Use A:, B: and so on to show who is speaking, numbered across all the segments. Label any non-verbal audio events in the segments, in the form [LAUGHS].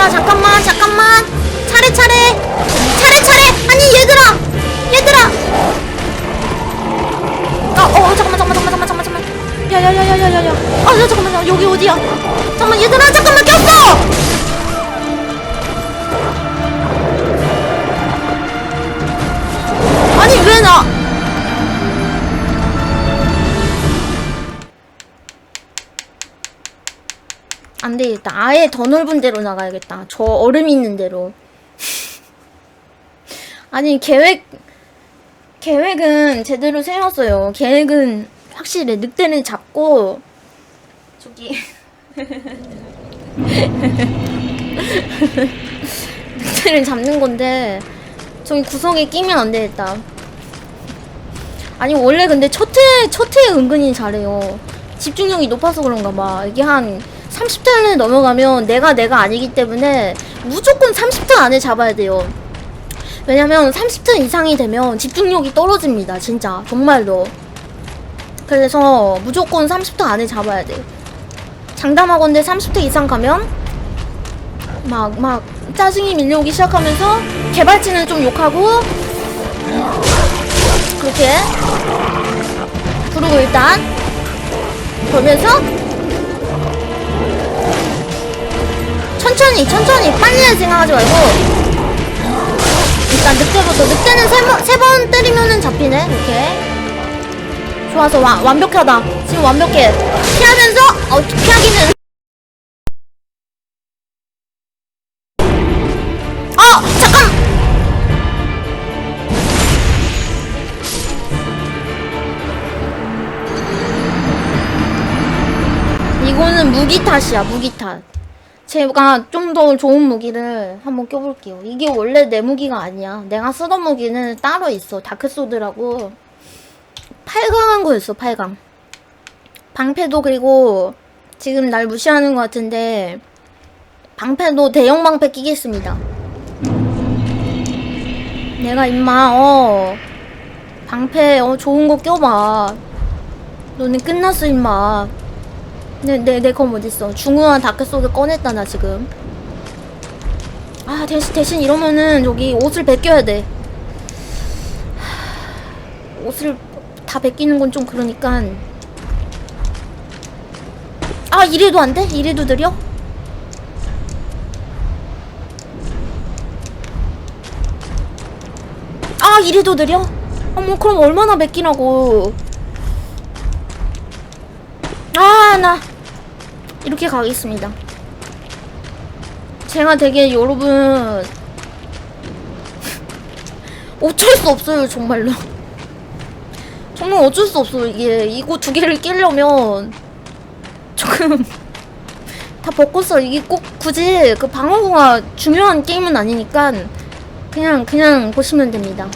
A: 얘들아 잠깐만 잠깐만. 차례차례. 차례차례. 아니 얘들아. 얘들아. 아어 잠깐만 잠깐만 잠깐만 잠깐만 잠깐만. 야야야야야야야. 아 야, 잠깐만 야, 여기 어디야? 잠깐만 얘들아 잠깐만 꼈어 되겠다. 아예 더 넓은 데로 나가야겠다. 저 얼음 있는 데로. [LAUGHS] 아니 계획 계획은 제대로 세웠어요. 계획은 확실히 늑대는 잡고 저기 [LAUGHS] 늑대를 잡는 건데 저기 구석에 끼면 안 되겠다. 아니 원래 근데 첫회 첫회 은근히 잘해요. 집중력이 높아서 그런가 봐. 이게 한 30턴을 넘어가면 내가 내가 아니기 때문에 무조건 30턴 안에 잡아야 돼요. 왜냐면 30턴 이상이 되면 집중력이 떨어집니다. 진짜 정말로. 그래서 무조건 30턴 안에 잡아야 돼. 장담하건대 30턴 이상 가면 막 막 짜증이 밀려오기 시작하면서 개발진은 좀 욕하고 그렇게 그리고 일단 그러면서 천천히 천천히 빨리 생각하지 말고. 일단 늑대부터 늑대는 세번 때리면은 잡히네 이렇게. 좋아서 와, 완벽하다. 지금 완벽해. 피하면서 어 피하기는. 어 잠깐! 이거는 무기 탓이야 무기 탓 제가 좀 더 좋은 무기를 한번 껴볼게요. 이게 원래 내 무기가 아니야. 내가 쓰던 무기는 따로 있어. 다크소드라고. 8강한 거였어 8강. 방패도 그리고 지금 날 무시하는 것 같은데 방패도 대형 방패 끼겠습니다. 내가 임마 어 방패 어 좋은 거 껴봐. 너는 끝났어 임마 내, 내, 내검 어딨어 중후한 다크소드 꺼냈다 나 지금 아 대신 대신 이러면은 여기 옷을 벗겨야 돼 하, 옷을 다 벗기는 건 좀 그러니까 아 이래도 안 돼? 이래도 느려? 아 이래도 느려? 어머 그럼 얼마나 벗기라고 아 나 이렇게 가겠습니다. 제가 되게 여러분 어쩔 수 없어요 정말로. 정말 어쩔 수 없어요. 이게 이거 두 개를 끼려면 조금 [LAUGHS] 다 벗고서 이게 꼭 굳이 그 방어구가 중요한 게임은 아니니까 그냥 그냥 보시면 됩니다.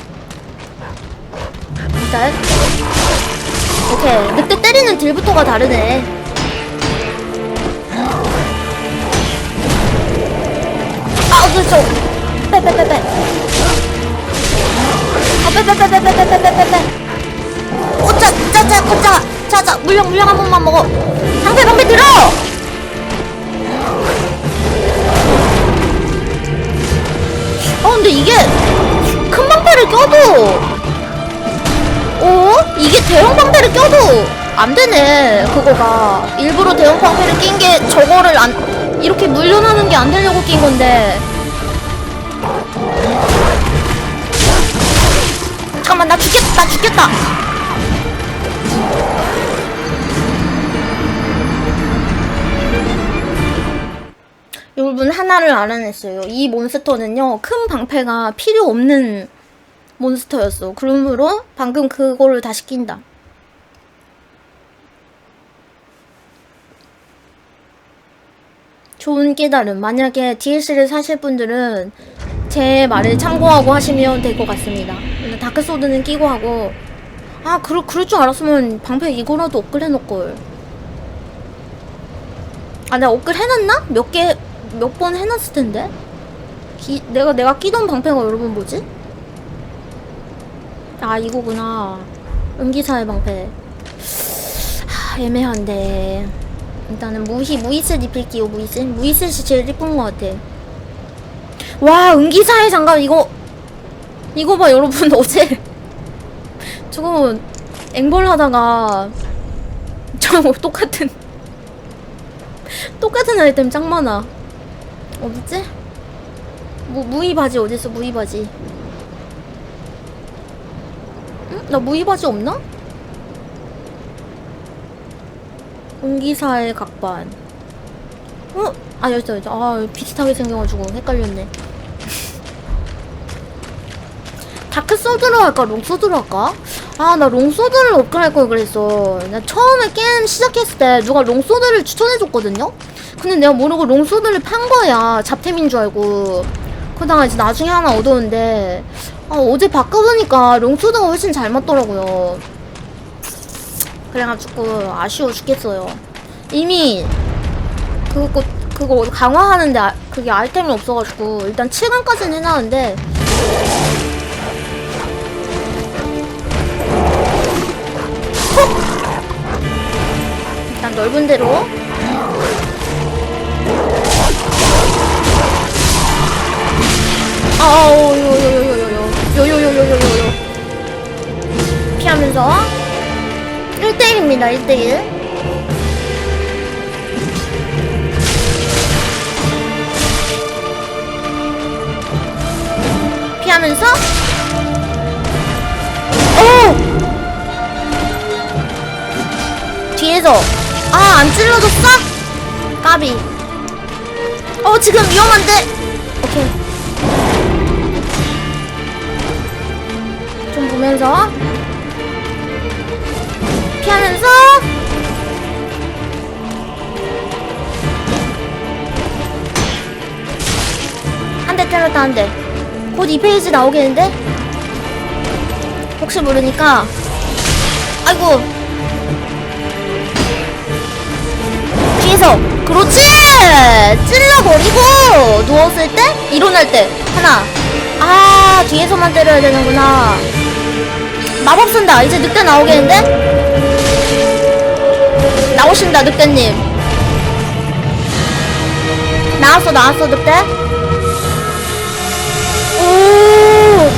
A: 일단 오케이 늑대 때리는 딜부터가 다르네 아 그렇죠 빼 빼 빼 빼 아 빼 빼 빼 빼 빼 빼 빼 빼 빼 오 짜 짜짜 꼬짜 자 자 물량 물량 한 번만 먹어 방패 방패 들어 어 근데 이게 큰 방패를 껴도 어? 이게 대형 방패를 껴도 안 되네 그거가 일부러 대형 방패를 낀 게 저거를 안 이렇게 물려나는 게 안 되려고 낀 건데 잠깐만 나 죽겠다 나 죽겠다 여러분 하나를 알아냈어요 이 몬스터는요 큰 방패가 필요 없는 몬스터였어. 그러므로 방금 그거를 다시 낀다. 좋은 깨달음. 만약에 DLC를 사실 분들은 제 말을 참고하고 하시면 될 것 같습니다. 다크소드는 끼고 하고 아 그럴, 그럴 줄 알았으면 방패 이거라도 업글 해놓을걸 아 내가 업글 해놨나? 몇 개 몇 번 해놨을 텐데 기, 내가 내가 끼던 방패가 여러분 뭐지? 아 이거구나 은기사의 방패 하, 애매한데 일단은 무희 무이슬 입힐게요 무이슬 무이슬이 제일 이쁜 것 같아 와 은기사의 장갑 이거 이거 봐 여러분 [LAUGHS] 어제 저거 앵벌 하다가 저거 똑같은 똑같은 아이템 짱 많아 어딨지? 뭐 무이 바지 어딨어 무이 바지 응? 나 무이 바지 없나? 은기사의 각반. 어? 아 여기 있다 여기 있다 아 비슷하게 생겨가지고 헷갈렸네. [LAUGHS] 다크 소드로 할까? 롱 소드로 할까? 아 나 롱 소드를 업그레이드 할걸 그랬어. 나 처음에 게임 시작했을 때 누가 롱 소드를 추천해줬거든요? 근데 내가 모르고 롱 소드를 판 거야. 잡템인 줄 알고. 그러다가 이제 나중에 하나 얻었는데 아, 어제 바꿔보니까 롱 소드가 훨씬 잘 맞더라고요 그래가지고 아쉬워 죽겠어요 이미 그거 그거 강화하는데 아, 그게 아이템이 없어가지고 일단 7강까지는 해놨는데 일단 넓은 데로 아우 요요요요요요요요요요요 피하면서 1대1입니다 1대1 피하면서. 오! 뒤에서. 아 안 찔러줬어? 까비. 어 지금 위험한데? 오케이. 좀 보면서 피하면서 한대 때렸다 한대. 곧 2페이지 나오겠는데? 혹시 모르니까. 아이고. 뒤에서 그렇지! 찔러버리고 누웠을 때 일어날 때. 하나. 아 뒤에서만 때려야 되는구나. 마법 쓴다. 이제 늑대 나오겠는데 나오신다 늑대님. 나왔어 나왔어 늑대. 오!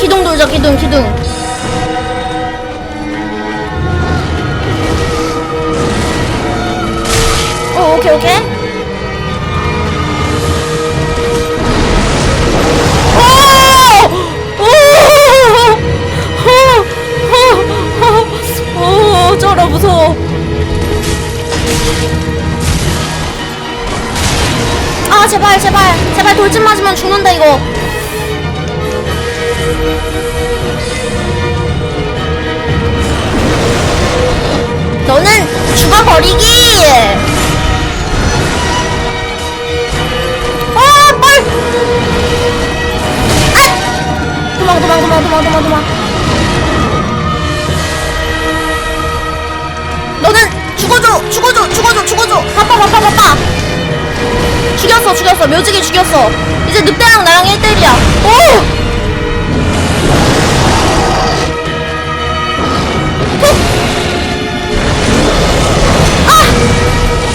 A: 기둥 돌자 기둥 기둥. 오 오케이 오케이 오! 오! 쩔어 무서워 아 제발 제발 제발 돌진 맞으면 죽는다 이거 죽였어. 묘지개 죽였어. 이제 늑대랑 나랑 1대1이야. 오!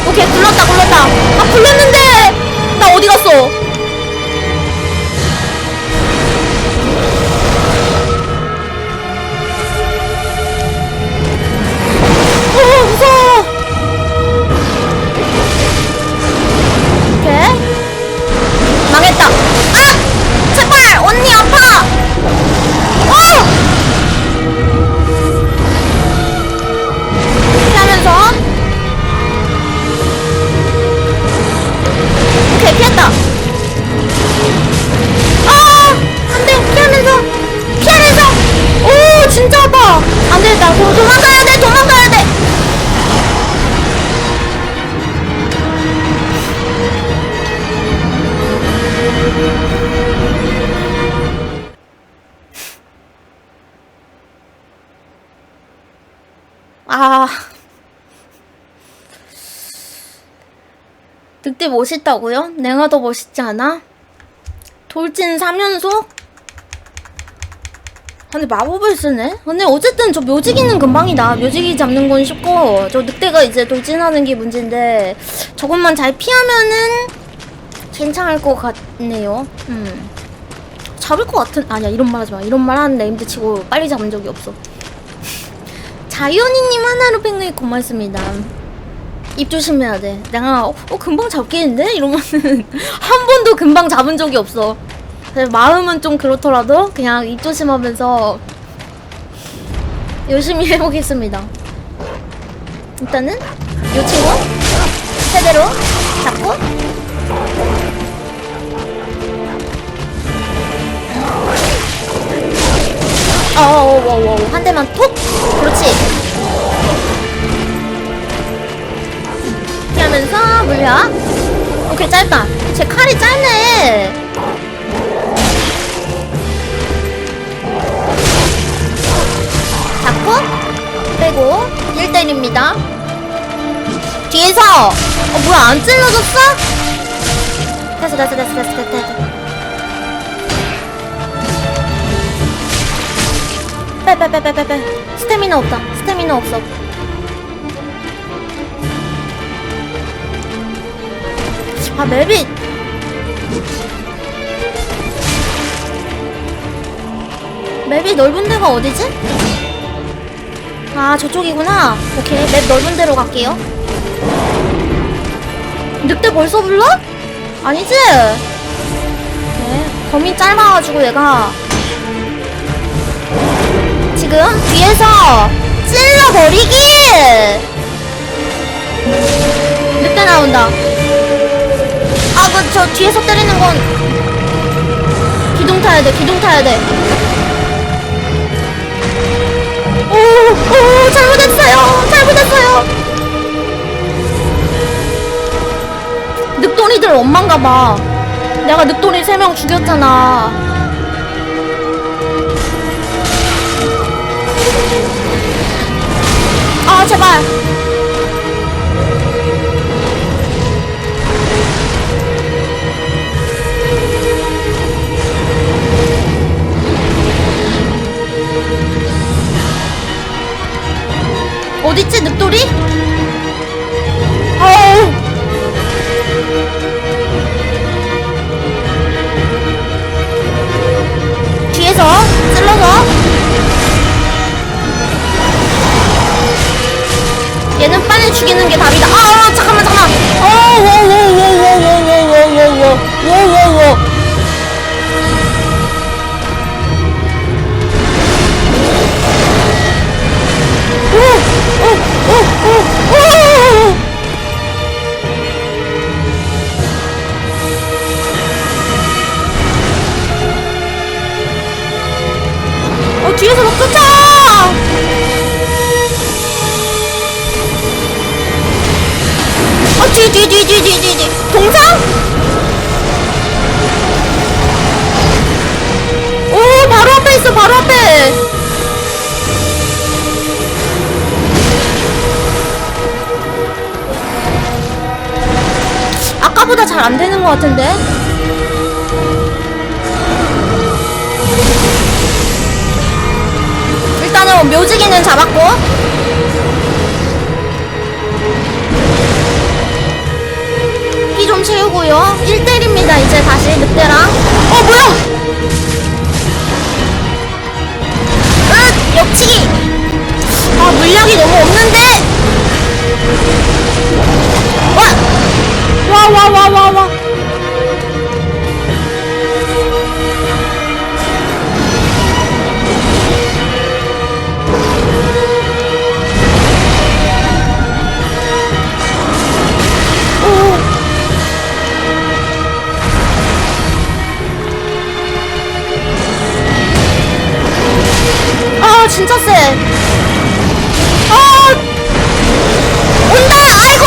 A: 오케이 굴렀다 굴렀다 아 굴렀는데 나 어디 갔어 어 멋있다고요? 내가 더 멋있지 않아? 돌진 3연속? 근데 마법을 쓰네? 근데 어쨌든 저 묘지기는 금방이다. 묘지기 잡는 건 쉽고, 저 늑대가 이제 돌진하는 게 문제인데, 저것만 잘 피하면은 괜찮을 것 같네요. 음. 잡을 것 같은, 아니야, 이런 말 하지 마. 이런 말 하는 네임드 치고 빨리 잡은 적이 없어. [LAUGHS] 자이언이님 하나로 팽누이 고맙습니다. 입 조심해야 돼. 내가, 어, 어, 금방 잡겠는데? 이러면은, [LAUGHS] 한 번도 금방 잡은 적이 없어. 마음은 좀 그렇더라도 그냥 입 조심하면서 열심히 [LAUGHS] 해보겠습니다. 일단은 요 친구 세대로 잡고 어어어어 한 대만 톡 그렇지 하면서 물려. 오케이 짧다. 제 칼이 짧네. 잡고 빼고 1대1입니다. 뒤에서 어 뭐야 안 찔러졌어? 됐어 됐어 됐어 됐어 됐어 됐어. 빼빼빼빼빼빼. 스태미나 없다. 스태미나 없어 아 맵이 맵이 넓은 데가 어디지? 아 저쪽이구나 오케이 맵 넓은 데로 갈게요 늑대 벌써 불러? 아니지? 오케이 범위 짧아가지고 내가 지금 뒤에서 찔러버리기 늑대 나온다 아그저 뒤에서 때리는 건 기둥 타야 돼 기둥 타야 돼 오, 오, 잘못했어요. 잘못했어요. 늑돌이들 엄만가 봐. 내가 늑돌이 세 명 죽였잖아. 아, 제발. 어딨지, 늑돌이? 어우. 뒤에서 찔러서 얘는 빨리 죽이는 게 답이다. 아, 아 잠깐만 잠깐만. 좀 채우고요. 1대1입니다, 이제 다시 늑대랑. 어, 뭐야! 으! 옆치기! 아, 물량이 너무 없는데! 와! 와, 와, 와, 와, 와. 아 진짜 세. 아 온다. 아이고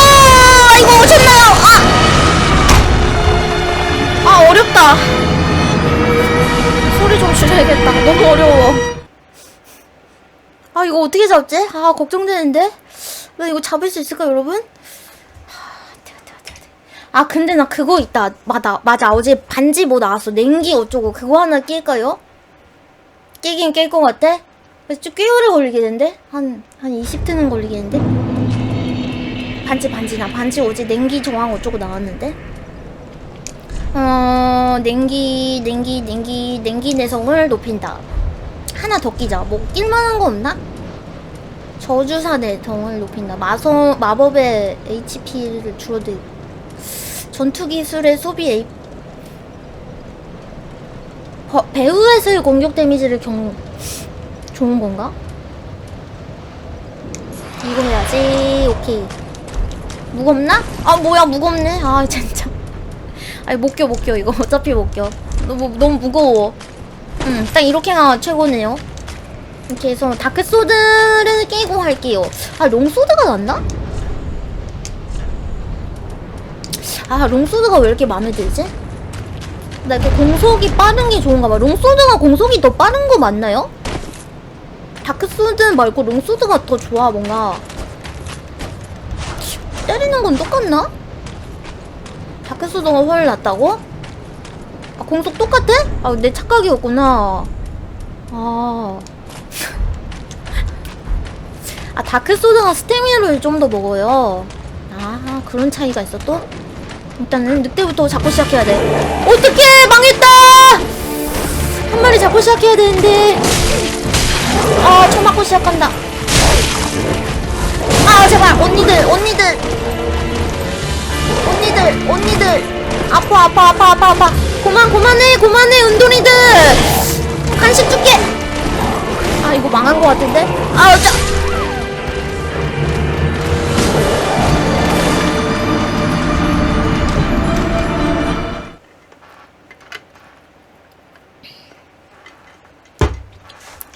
A: 아이고 오셨나요? 아. 아 어렵다. 소리 좀 줄여야겠다. 너무 어려워. 아 이거 어떻게 잡지? 아 걱정되는데. 나 이거 잡을 수 있을까 여러분? 아 근데 나 그거 있다 맞아 맞아 어제 반지 뭐 나왔어 냉기 어쩌고 그거 하나 낄까요? 깨긴 깰것 같아? 그래서 꽤 오래 걸리겠는데? 한, 한 20트는 걸리겠는데? 반지, 반지나. 반지 오지 냉기 저항 어쩌고 나왔는데? 어, 냉기, 냉기, 냉기, 냉기 내성을 높인다. 하나 더 끼자. 뭐, 낄만한 거 없나? 저주사 내성을 높인다. 마서, 마법의 HP를 줄어들. 전투 기술의 소비 A. 버, 배우에서의 공격 데미지를 경, 좋은 건가? 이거 해야지. 오케이. 무겁나? 아, 뭐야, 무겁네. 아, [LAUGHS] 진짜. 아니, 못 껴, 못 껴. 이거 어차피 못 껴. 너무, 너무 무거워. 음, 딱 이렇게가 최고네요. 이렇게 해서 다크소드를 깨고 할게요. 아, 롱소드가 낫나? 아, 롱소드가 왜 이렇게 마음에 들지? 나 이렇게 공속이 빠른 게 좋은가 봐. 롱소드가 공속이 더 빠른 거 맞나요? 다크소드 말고 롱소드가 더 좋아, 뭔가. 때리는 건 똑같나? 다크소드가 훨 낫다고? 아, 공속 똑같아? 아, 내 착각이었구나. 아. [LAUGHS] 아, 다크소드가 스태미나를 좀 더 먹어요. 아, 그런 차이가 있어 또? 일단은 늑대부터 잡고 시작해야 돼. 어떡해! 망했다! 한 마리 잡고 시작해야 되는데. 아, 총 맞고 시작한다. 아, 제발, 언니들, 언니들. 언니들, 언니들. 아파, 아파, 아파, 아파, 아파. 그만, 그만해, 그만해, 은돌이들. 간식 줄게. 아, 이거 망한 것 같은데? 아, 자.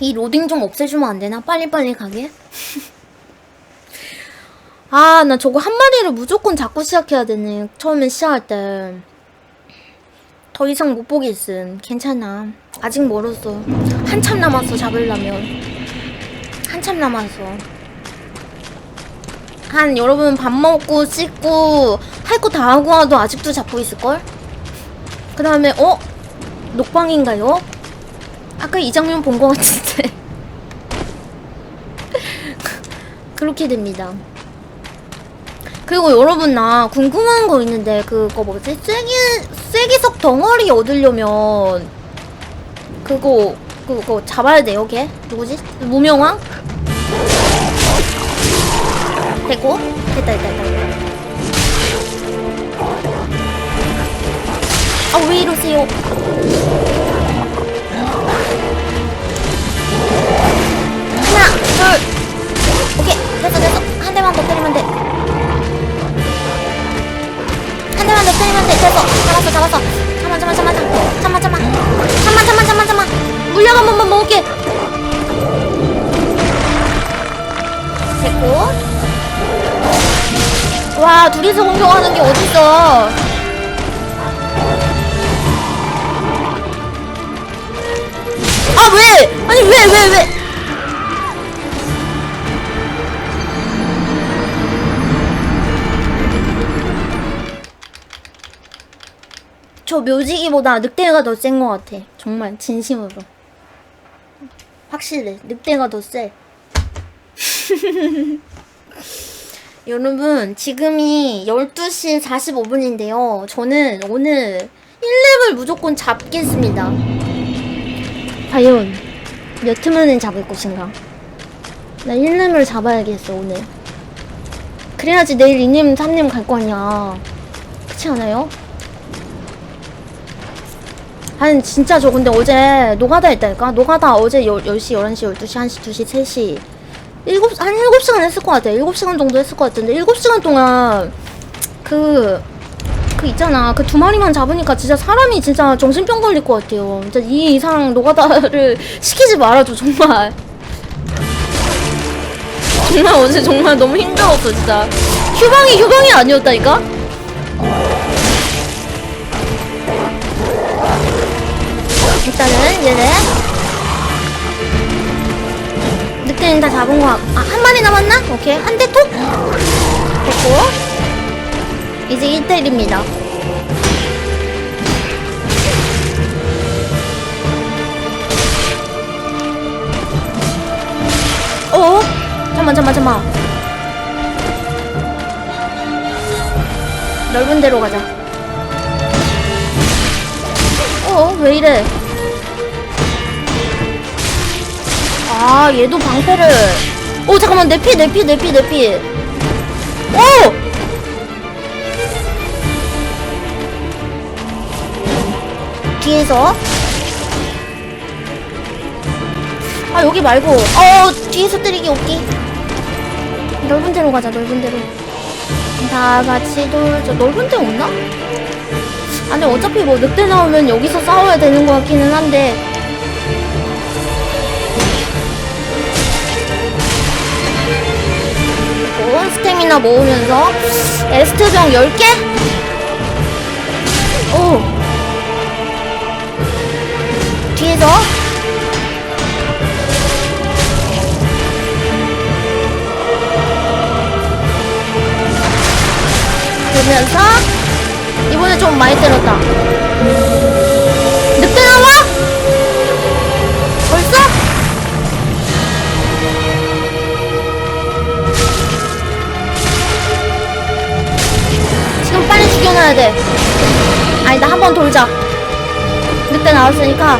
A: 이 로딩 좀 없애주면 안 되나? 빨리빨리 가게? [LAUGHS] 아, 나 저거 한 마리를 무조건 잡고 시작해야 되네. 처음에 시작할 때. 더 이상 못 보겠음. 괜찮아. 아직 멀었어. 한참 남았어, 잡으려면. 한참 남았어. 한, 여러분 밥 먹고, 씻고, 할 거 다 하고 와도 아직도 잡고 있을걸? 그 다음에, 어? 녹방인가요? 아까 이 장면 본 것 같은데. [LAUGHS] 그렇게 됩니다. 그리고 여러분 나 궁금한 거 있는데 그거 뭐지? 쐐기 쐐기석 덩어리 얻으려면 그거 그거 잡아야 돼요, 걔? 누구지? 무명왕? 됐고 됐다 됐다 됐다. 아 왜 이러세요? 돼. 한 대만 더 때리면 돼. 됐어. 잡았어, 잡았어. 잠만, 잠만, 잠만, 잠만, 잠만, 잠만, 잠만, 잠만, 잠만, 잠만. 물약 한 번만 먹을게. 됐고. 와, 둘이서 공격하는 게 어딨어. 저 묘지기보다 늑대가 더 센 것 같아. 정말 진심으로. 확실해. 늑대가 더 세. [LAUGHS] 여러분, 지금이 12시 45분인데요. 저는 오늘 1렙을 무조건 잡겠습니다. 과연 몇 트면은 잡을 것인가? 나 1렙을 잡아야겠어, 오늘. 그래야지 내일 2님, 3님 갈 거 아니야. 그렇지 않아요? 한 진짜 저 근데 어제 노가다 했다니까? 노가다 어제 10, 10시, 11시, 12시, 1시, 2시, 3시. 7, 한 7시간 했을 것 같아. 7시간 정도 했을 것 같은데. 7시간 동안 그, 그 있잖아. 그 두 마리만 잡으니까 진짜 사람이 진짜 정신병 걸릴 것 같아요. 진짜 이 이상 노가다를 [LAUGHS] 시키지 말아줘 정말. 정말 어제 정말 너무 힘들었어 진짜. 휴방이 휴방이 아니었다니까? 일단은 얘네. 늦게는 다 잡은 거 같... 아, 한 마리 남았나? 오케이. 한 대 톡! 됐고. 이제 1대1입니다. 어? 잠만 잠만 잠만. 넓은 데로 가자. 어왜 이래? 아, 얘도 방패를. 오, 잠깐만, 내 피, 내 피, 내 피, 내 피. 오! 뒤에서. 아, 여기 말고. 어, 뒤에서 때리기 오기. 넓은 데로 가자, 넓은 데로. 다 같이 돌죠. 넓은 데 없나? 아니, 어차피 뭐 늑대 나오면 여기서 싸워야 되는 것 같기는 한데. 스태미나 모으면서 에스트병 10개? 오. 뒤에서 그러면서 이번에 좀 많이 때렸다. 나왔으니까.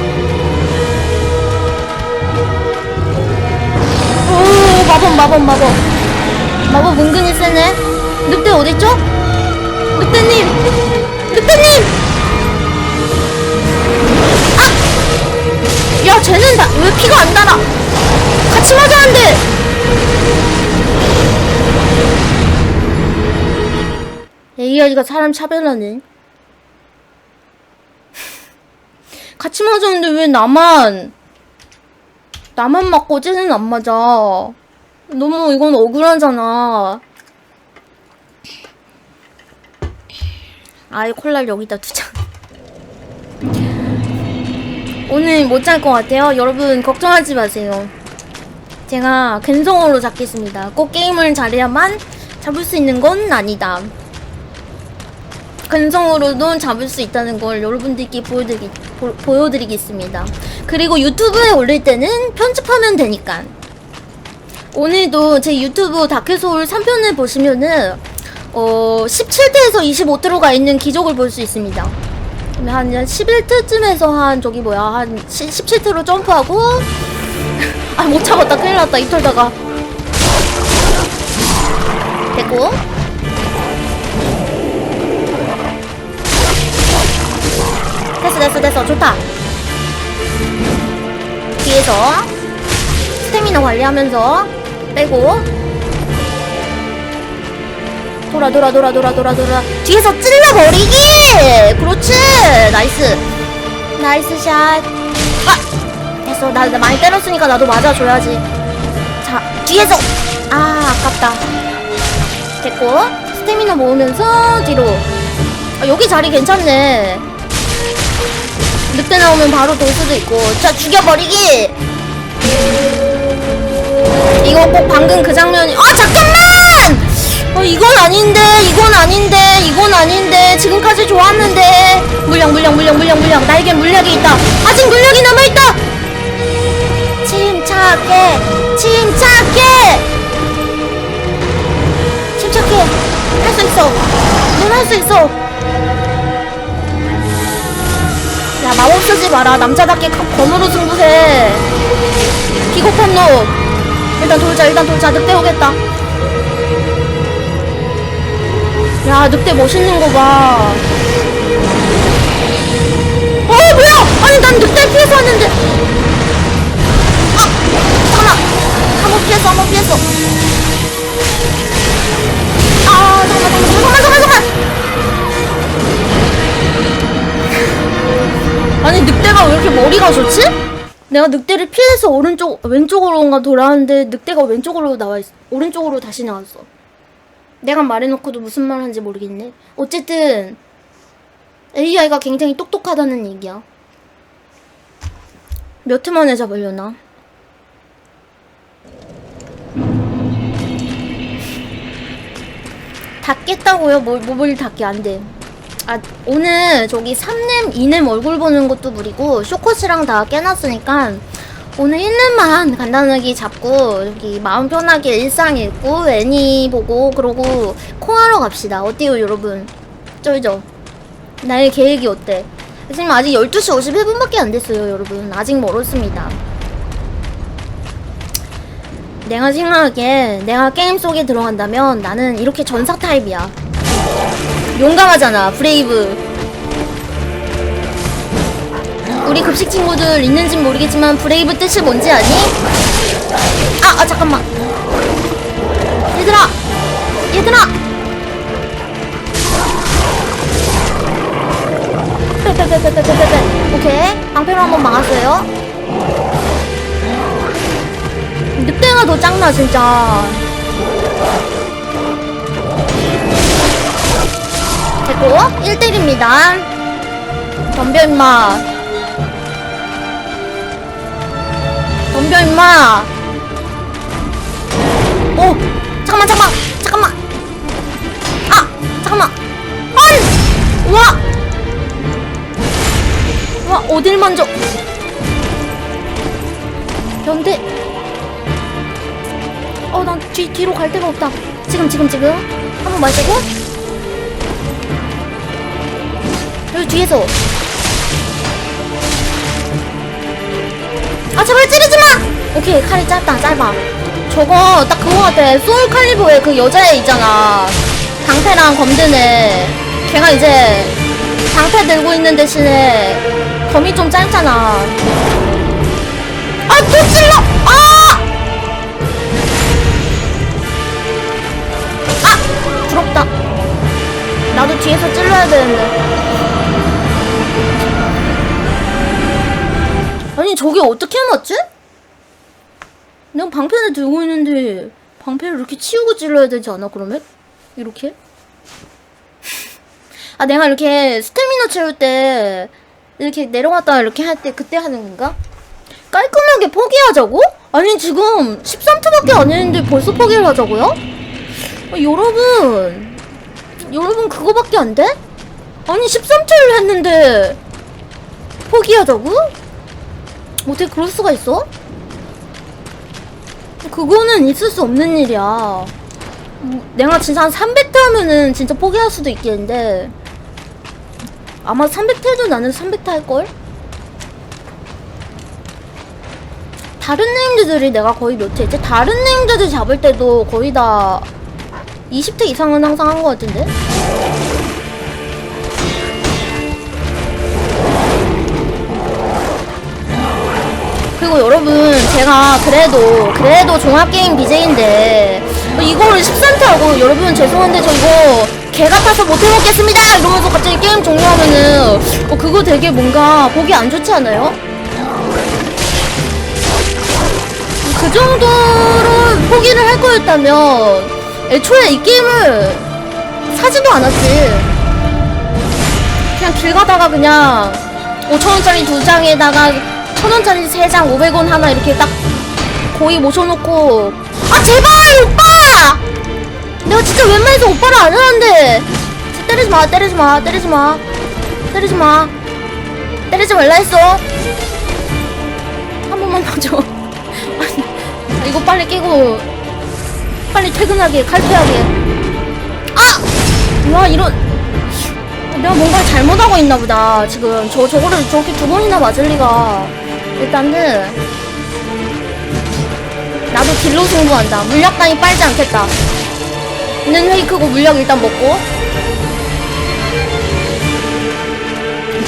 A: 오, 마법, 마법, 마법. 마법 은근히 세네. 늑대 어딨죠? 늑대님! 늑대님! 아! 야, 쟤는 다, 왜 피가 안 달아? 같이 맞았는데! AI가 사람 차별하네. 같이 맞았는데 왜 나만, 나만 맞고 쟤는 안 맞아. 너무 이건 억울하잖아. 아예 콜라를 여기다 두자. 오늘 못 잘 것 같아요. 여러분 걱정하지 마세요. 제가 근성으로 잡겠습니다. 꼭 게임을 잘해야만 잡을 수 있는 건 아니다. 근성으로도 잡을 수 있다는 걸 여러분들께 보여드리, 보, 보여드리겠습니다. 그리고 유튜브에 올릴 때는 편집하면 되니까. 오늘도 제 유튜브 다크소울 3편을 보시면은 어 17트에서 25트로 가 있는 기적을 볼 수 있습니다. 한 11트쯤에서 한 저기 뭐야 한 17트로 점프하고 [LAUGHS] 아못 잡았다 큰일 났다 이 털다가 됐고 됐어 됐어. 좋다. 뒤에서 스태미나 관리하면서 빼고. 돌아 돌아 돌아 돌아 돌아 돌아. 뒤에서 찔러버리기! 그렇지! 나이스. 나이스 샷. 아! 됐어. 나, 나 많이 때렸으니까 나도 맞아줘야지. 자 뒤에서. 아 아깝다. 됐고 스태미나 모으면서 뒤로. 아, 여기 자리 괜찮네 늑대 나오면 바로 돌 수도 있고. 자 죽여버리기! 이거 꼭 방금 그 장면이 아 잠깐만! 어 이건 아닌데 이건 아닌데 이건 아닌데. 지금까지 좋았는데. 물량 물량 물량 물량 물량. 나에겐 물약이 있다. 아직 물약이 남아있다! 침착해 침착해! 침착해. 할 수 있어. 넌 할 수 있어 마법 쓰지 마라. 남자답게 거- 검으로 승부해. 비겁한 놈 일단 돌자 일단 돌자. 늑대 오겠다. 야 늑대 멋있는 거봐. 어 뭐야? 아니 난 늑대 피해서 왔는데. 아! 잠깐만. 한번 피했어 한번 피했어 아 잠깐만 잠깐만 잠깐만 아니 늑대가 왜 이렇게 머리가 좋지? 내가 늑대를 피해서 오른쪽 왼쪽으로인가 돌아왔는데 늑대가 왼쪽으로 나와 있, 오른쪽으로 다시 나왔어. 내가 말해놓고도 무슨 말 하는지 모르겠네. 어쨌든 AI가 굉장히 똑똑하다는 얘기야. 몇 회 만에 잡으려나? 닫겠다고요? 뭘, 뭘 닫게 안 돼. 아, 오늘 저기 3렘, 2렘 얼굴 보는 것도 무리고, 쇼컷이랑 다 깨놨으니까, 오늘 1렘만 간단하게 잡고, 여기 마음 편하게 일상 읽고, 애니 보고, 그러고, 코하러 갑시다. 어때요, 여러분? 쫄죠? 나의 계획이 어때? 지금 아직 12시 51분밖에 안 됐어요 여러분. 아직 멀었습니다. 내가 생각하기에 내가 게임 속에 들어간다면 나는 이렇게 전사 타입이야 용감하잖아 브레이브. 우리 급식 친구들 있는진 모르겠지만 브레이브 뜻이 뭔지 아니? 아, 아 잠깐만. 얘들아! 얘들아! [LAUGHS] 오케이. 방패로 한번 막았어요. 늑대가 더 짱나 진짜 됐고 1대1입니다. 덤벼 임마. 덤벼 임마. 오 잠깐만 잠깐만 잠깐만. 아 잠깐만. 아이 와! 와 어딜 먼저 연대 어난 뒤, 뒤로 갈 데가 없다. 지금 지금 지금. 한번 마시고 여기 뒤에서. 아 제발 찌르지 마! 오케이 칼이 짧다 짧아. 저거 딱 그거 같아. 소울 칼리버의 그 여자애 있잖아. 방패랑 애 걔가 이제 방패 들고 있는 대신에 검이 좀 짧잖아. 아또 찔러! 아! 아! 부럽다. 나도 뒤에서 찔러야 되는데 저게 어떻게 맞지? 내가 방패를 들고 있는데 방패를 이렇게 치우고 찔러야 되지 않아 그러면? 이렇게? [LAUGHS] 아 내가 이렇게 스태미너 채울 때 이렇게 내려갔다가 이렇게 할 때 그때 하는 건가? 깔끔하게 포기하자고? 아니 지금 13트밖에 안 했는데 벌써 포기를 하자고요? 아, 여러분 여러분 그거밖에 안 돼? 아니 13트를 했는데 포기하자고? 어떻게 그럴 수가 있어? 그거는 있을 수 없는 일이야. 음, 내가 진짜 한 300대 하면은 진짜 포기할 수도 있겠는데 아마 300대도 나는 300대 할걸? 다른 네임드들이 내가 거의 몇 회지? 다른 네임드들 잡을 때도 거의 다 20대 이상은 항상 한 것 같은데? 제가 그래도 그래도 종합게임 BJ인데 이거를 13타하고 여러분 죄송한데 저 이거 개 같아서 못 해먹겠습니다 이러면서 갑자기 게임 종료하면은 어, 그거 되게 뭔가 보기 안 좋지 않아요? 그 정도로 포기를 할 거였다면 애초에 이 게임을 사지도 않았지 그냥 길 가다가 그냥 5천원짜리 두 장에다가 천 원짜리 세장 500원 하나 이렇게 딱 고이 모셔놓고. 아 제발 오빠! 내가 진짜 웬만해서 오빠를 안 하는데. 때리지 마 때리지 마 때리지 마. 때리지 마. 때리지 말라 했어. 한 번만 봐줘. 아니, 이거 빨리 끼고 빨리 퇴근하게 칼퇴하게. 아! 와 이런. 내가 뭔가 잘못하고 있나 보다 지금. 저 저거를 저렇게 두 번이나 맞을 리가 일단은 나도 딜로 승부한다. 물약 단위 빨지 않겠다. 있는 회이 크고 물약 일단 먹고.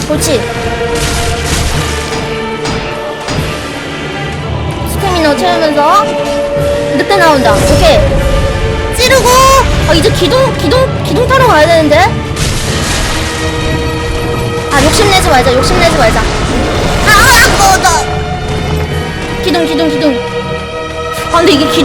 A: 그렇지. 스태미너 채우면서 늑대 나온다. 오케이. 찌르고! 아 이제 기둥 기둥 기둥 타러 가야 되는데. 아 욕심내지 말자. 욕심내지 말자 기둥 기둥 기둥. 아 근데 이게 기둥